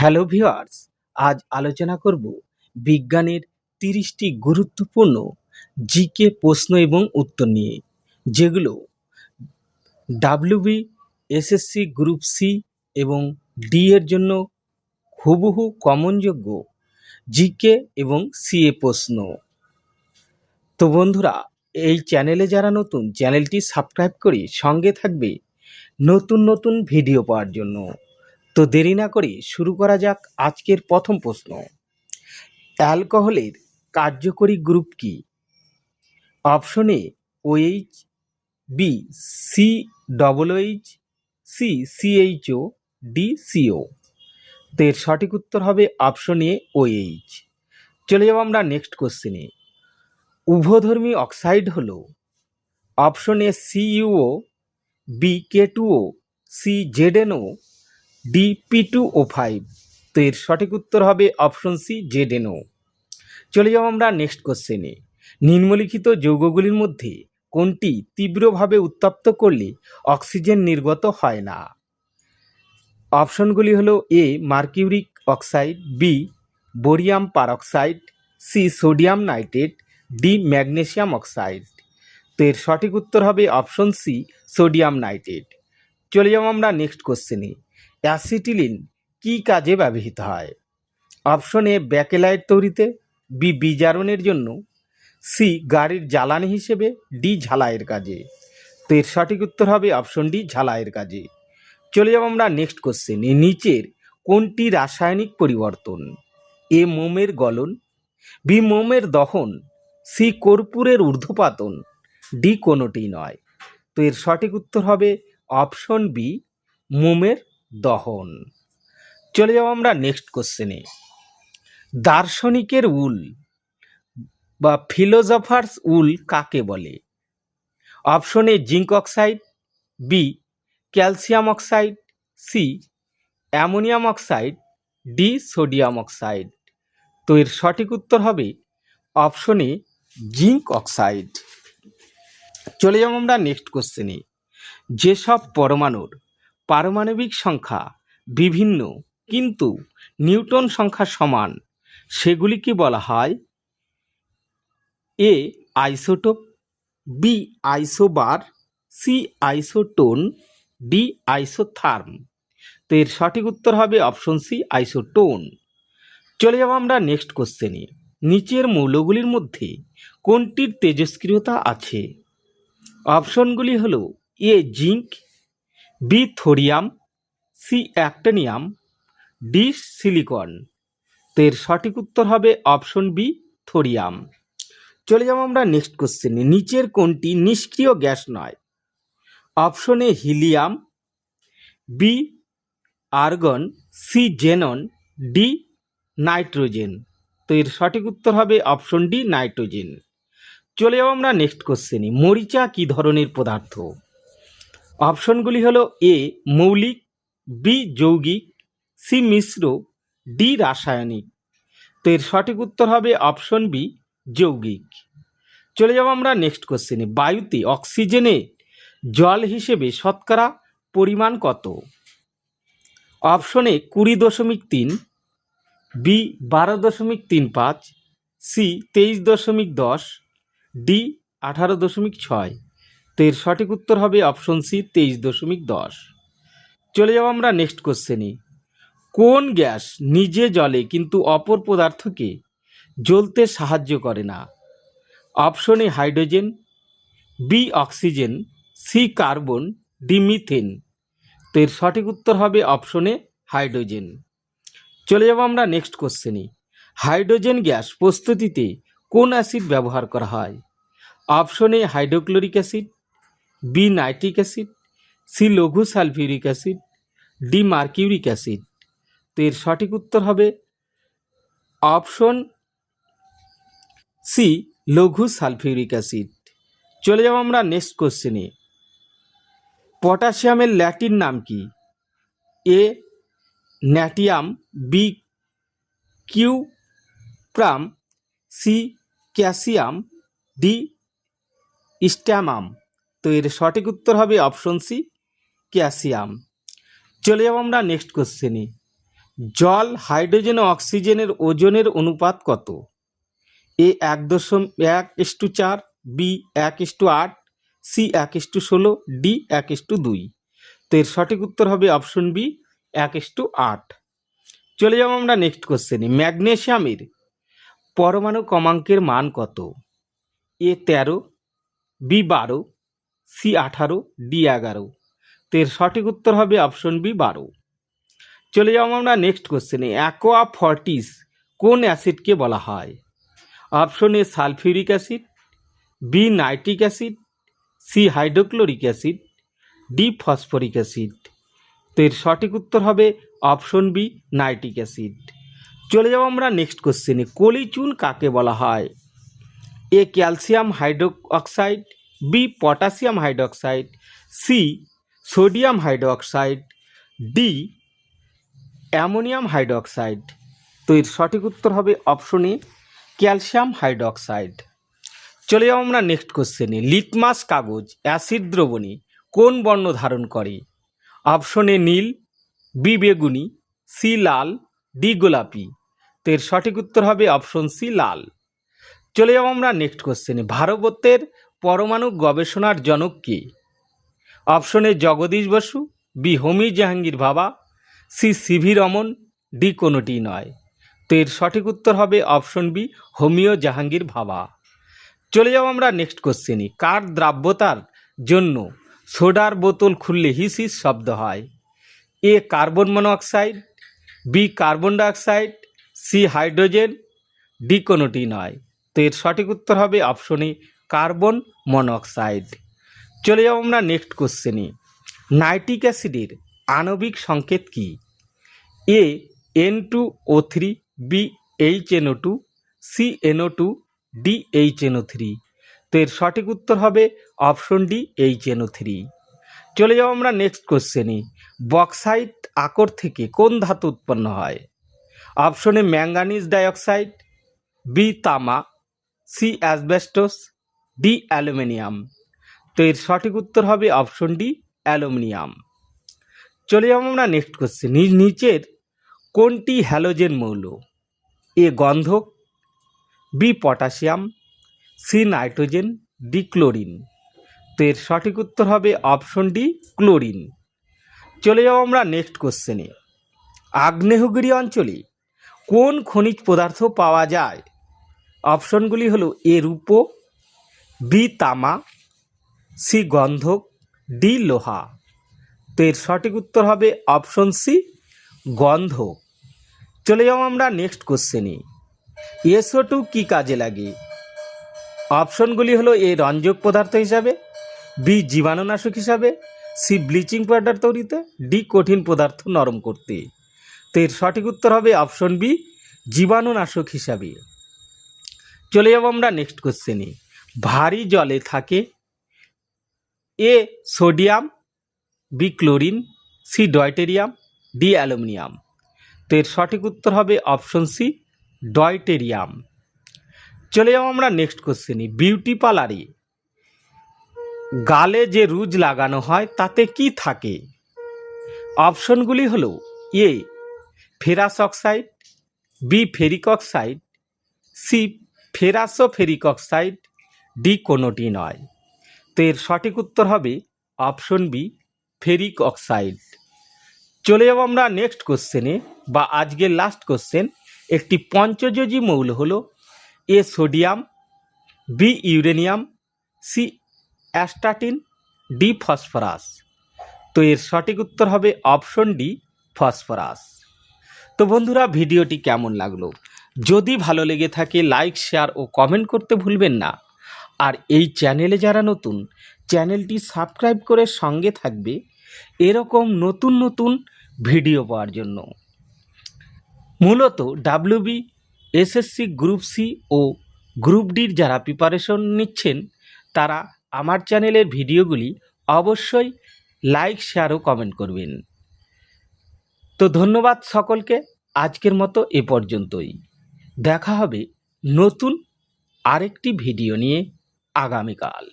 Hello viewers আজ আলোচনা করব বিজ্ঞানের তিরিশটি গুরুত্বপূর্ণ জিকে প্রশ্ন এবং উত্তর নিয়ে, যেগুলো ডাব্লিউবি এসএসসি গ্রুপ সি এবং ডি এর জন্য হুবহু কমনযোগ্য জিকে এবং সিএ প্রশ্ন। তো বন্ধুরা, এই চ্যানেলে যারা নতুন, চ্যানেলটি সাবস্ক্রাইব করে সঙ্গে থাকবে নতুন নতুন ভিডিও পাওয়ার জন্য। তো দেরি না করে শুরু করা যাক আজকের প্রথম প্রশ্ন। অ্যালকোহলের কার্যকরী গ্রুপ কি? Option OH B C double H C CHO D CO তো এর সঠিক উত্তর হবে অপশন এ ওএইচ চলে যাব আমরা নেক্সট কোশ্চেনে উভধর্মী অক্সাইড হল option A CUO B K two O C ZNO D P two O five তো এর সঠিক উত্তর হবে অপশন সি জেডএনও চলে যাব আমরা নেক্সট কোশ্চেনে নিম্নলিখিত যৌগগুলির মধ্যে কোনটি তীব্রভাবে উত্তপ্ত করলে অক্সিজেন নির্গত হয় না? অপশনগুলি হলো A mercuric oxide B barium peroxide C sodium nitrate D magnesium oxide তো এর সঠিক উত্তর হবে অপশন সি সোডিয়াম নাইট্রেট চলে যাব আমরা নেক্সট কোশ্চেনে অ্যাসিটিলিন কী কাজে ব্যবহৃত হয়? অপশন এ, ব্যাকেলাইট তৈরিতে, বি, বিজারণের জন্য, সি, গাড়ির জ্বালানি হিসেবে, ডি, ঝালাইয়ের কাজে। তো এর সঠিক উত্তর হবে অপশন ডি, ঝালাইয়ের কাজে। চলে যাব আমরা নেক্সট কোশ্চেন এ, নিচের কোনটি রাসায়নিক পরিবর্তন? এ, মোমের গলন, বি, মোমের দহন, সি, কর্পূরের ঊর্ধ্বপাতন, ডি কোনোটি নয়। তো এর সঠিক উত্তর হবে অপশন বি, মোমের দহন। চলে যাব আমরা নেক্সট কোশ্চেনে দার্শনিকের উল বা ফিলোজফার্স উল কাকে বলে? Option A zinc oxide B calcium oxide C ammonium oxide D sodium oxide তো এর সঠিক উত্তর হবে অপশনে জিঙ্ক অক্সাইড চলে যাব আমরা নেক্সট কোশ্চেনে যেসব পরমাণুর পারমাণবিক সংখ্যা বিভিন্ন, কিন্তু নিউটন সংখ্যা সমান। সেগুলিকে বলা হয় A isotope B isobar C isotone D isotherm তো এর সঠিক উত্তর হবে অপশন সি আইসোটোন চলে যাব আমরা নেক্সট কোশ্চেনে নিচের মৌলগুলির মধ্যে কোনটির তেজস্ক্রিয়তা আছে? অপশনগুলি হল A zinc B thorium C actinium, D silicon. তো এর সঠিক উত্তর হবে অপশন বি, থোরিয়াম। চলে যাব আমরা নেক্সট কোশ্চেনে নিচের কোনটি নিষ্ক্রিয় গ্যাস নয়? Option A, helium, B argon, C xenon, D nitrogen. তো এর সঠিক উত্তর হবে অপশন ডি, নাইট্রোজেন। চলে যাব আমরা নেক্সট কোশ্চেনে মরিচা কী ধরনের পদার্থ? অপশনগুলি হলো এ, মৌলিক, বি, যৌগিক, সি, মিশ্র, ডি, রাসায়নিক। তো এর সঠিক উত্তর হবে অপশন বি, যৌগিক। চলে যাব আমরা নেক্সট কোশ্চেনে। বায়ুতে অক্সিজেনে জল হিসেবে শতকরা পরিমাণ কত? অপশনে কুড়ি দশমিক তিন, বি, বারো দশমিক তিন পাঁচ, সি, তেইশ দশমিক দশ, ডি, আঠারো দশমিক ছয়। তো এর সঠিক উত্তর হবে অপশন সি, তেইশ দশমিক দশ। চলে যাব আমরা নেক্সট কোশ্চেনে কোন গ্যাস নিজে জলে কিন্তু অপর পদার্থকে জ্বলতে সাহায্য করে না? অপশনে hydrogen, B, oxygen, C, carbon, D, methane. তো এর সঠিক উত্তর হবে অপশনে হাইড্রোজেন। চলে যাব আমরা নেক্সট কোশ্চেনে হাইড্রোজেন গ্যাস প্রস্তুতিতে কোন অ্যাসিড ব্যবহার করা হয়? অপশনে hydrochloric acid B nitric acid C লঘু sulphuric acid D mercuric acid তো এর সঠিক উত্তর হবে অপশন সি লঘু সালফিউরিক অ্যাসিড চলে যাব আমরা নেক্সট কোশ্চেনে পটাশিয়ামের ল্যাটিন নাম কি? A natrium B cuprum C ক্যাসিয়াম D স্ট্যামাম তো এর সঠিক উত্তর হবে অপশন সি, ক্যাসিয়াম। চলে যাব আমরা নেক্সট কোশ্চেনে জল, হাইড্রোজেন ও অক্সিজেনের ওজনের অনুপাত কত? এ এক দশম, এক ইস্টু চার, বি এক ইস্টু আট, সি এক ইস্টু ষোলো, ডি এক ইস্টু দুই। তো এর সঠিক উত্তর হবে অপশন বি, এক ইস্টু আট। চলে যাব আমরা নেক্সট কোশ্চেনে ম্যাগনেশিয়ামের পরমাণু ক্রমাঙ্কের মান কত? এ তেরো, বি বারো সি আঠারো, ডি এগারো। তো এর সঠিক উত্তর হবে অপশন বি বারো। চলে যাব আমরা নেক্সট কোশ্চেনে অ্যাকোয়া ফর্টিস কোন অ্যাসিডকে বলা হয়? Option A sulphuric acid, B nitric acid, C hydrochloric acid, D phosphoric acid. তো এর সঠিক উত্তর হবে অপশন বি নাইট্রিক অ্যাসিড। চলে যাব আমরা নেক্সট কোশ্চেনে কলিচুন কাকে বলা হয়? A calcium hydroxide B potassium hydroxide C sodium hydroxide D ammonium hydroxide তো এর সঠিক উত্তর হবে অপশন এ ক্যালসিয়াম হাইড্রোক্সাইড চলে যাব আমরা নেক্সট কোশ্চেনে লিটমাস কাগজ অ্যাসিড দ্রবণী কোন বর্ণ ধারণ করে? অপশন এ নীল বি বেগুনি সি লাল ডি গোলাপি। তো এর সঠিক উত্তর হবে অপশন সি লাল। চলে যাব আমরা নেক্সট কোশ্চেনে ভারতবর্ষের পরমাণু গবেষণার জনক কে? Option Jagadish Basu, B Homi Jahangir Bhabha C CV Raman, D কোনোটি নয়। তো এর সঠিক উত্তর হবে অপশন বি, হোমিও জাহাঙ্গীর ভাবা চলে যাব আমরা নেক্সট কোশ্চেনে কার দ্রাব্যতার জন্য সোডার বোতল খুললে হিস হিস শব্দ হয়? A carbon monoxide B carbon dioxide, C hydrogen, D কোনোটি নয়। তো এর সঠিক উত্তর হবে অপশনে কার্বন মনোঅক্সাইড চলে যাব আমরা নেক্সট কোশ্চেনে নাইট্রিক অ্যাসিডের আণবিক সংকেত কি? A N two O three B H NO two C NO two D H NO three তো এর সঠিক উত্তর হবে option D H NO three চলে যাব আমরা নেক্সট কোশ্চেনে বক্সাইট আকর থেকে কোন ধাতু উৎপন্ন হয়? অপশনে ম্যাঙ্গানিজ ডাইঅক্সাইড বি তামা সি অ্যাসবেস্টোস ডি অ্যালুমিনিয়াম। তো এর সঠিক উত্তর হবে অপশন ডি অ্যালুমিনিয়াম। চলে যাব আমরা নেক্সট কোশ্চেন নিচের কোনটি হ্যালোজেন মৌল? A গন্ধক, B potassium, C nitrogen, D chlorine. তো এর সঠিক উত্তর হবে অপশন ডি ক্লোরিন। চলে যাব আমরা নেক্সট কোশ্চেনে আগ্নেয়গিরি অঞ্চলে কোন খনিজ পদার্থ পাওয়া যায়? অপশনগুলি হলো এ রূপো বি তামা সি গন্ধক, ডি লোহা। তো এর সঠিক উত্তর হবে অপশন সি, গন্ধক। চলে যাব আমরা নেক্সট কোশ্চেনে এসও টু কী কাজে লাগে? অপশনগুলি হলো এ রঞ্জক পদার্থ হিসাবে, বি জীবাণুনাশক হিসাবে, সি ব্লিচিং পাউডার তৈরিতে, ডি কঠিন পদার্থ নরম করতে। তো এর সঠিক উত্তর হবে অপশন বি, জীবাণুনাশক হিসাবে। চলে যাব আমরা নেক্সট কোশ্চেনে ভারী জলে থাকে। A sodium, B chlorine, C deuterium, D aluminium. তো এর সঠিক উত্তর হবে অপশন সি, ডয়টেরিয়াম। চলে যাব আমরা নেক্সট কোশ্চেনে বিউটি পার্লারে গালে যে রুজ লাগানো হয়, তাতে কি থাকে? অপশনগুলি হলো A, ferrous oxide, B ferric oxide, C ferroso ferric oxide D কোনোটি নয়। তো এর সঠিক উত্তর হবে অপশন বি, ফেরিক অক্সাইড। চলে যাব আমরা নেক্সট কোশ্চেনে বা আজকের লাস্ট কোশ্চেন। একটি পঞ্চযোজী মৌল হলো A sodium, B uranium, C astatine, D phosphorus. তো এর সঠিক উত্তর হবে অপশন ডি, ফসফরাস। তো বন্ধুরা, ভিডিওটি কেমন লাগল? যদি ভালো লেগে থাকে, লাইক, শেয়ার ও কমেন্ট করতে ভুলবেন না। আর এই চ্যানেলে যারা নতুন, চ্যানেলটি সাবস্ক্রাইব করে সঙ্গে থাকবে। এরকম নতুন নতুন ভিডিও পাওয়ার জন্য। মূলত ডাব্লিউবি এসএসসি গ্রুপ সি ও গ্রুপ ডির যারা প্রিপারেশন নিচ্ছেন, তারা আমার চ্যানেলের ভিডিওগুলি অবশ্যই লাইক শেয়ার ও কমেন্ট করবেন। তো ধন্যবাদ সকলকে, আজকের মতো এ পর্যন্তই। দেখা হবে নতুন আরেকটি ভিডিও নিয়ে। आगामी काल।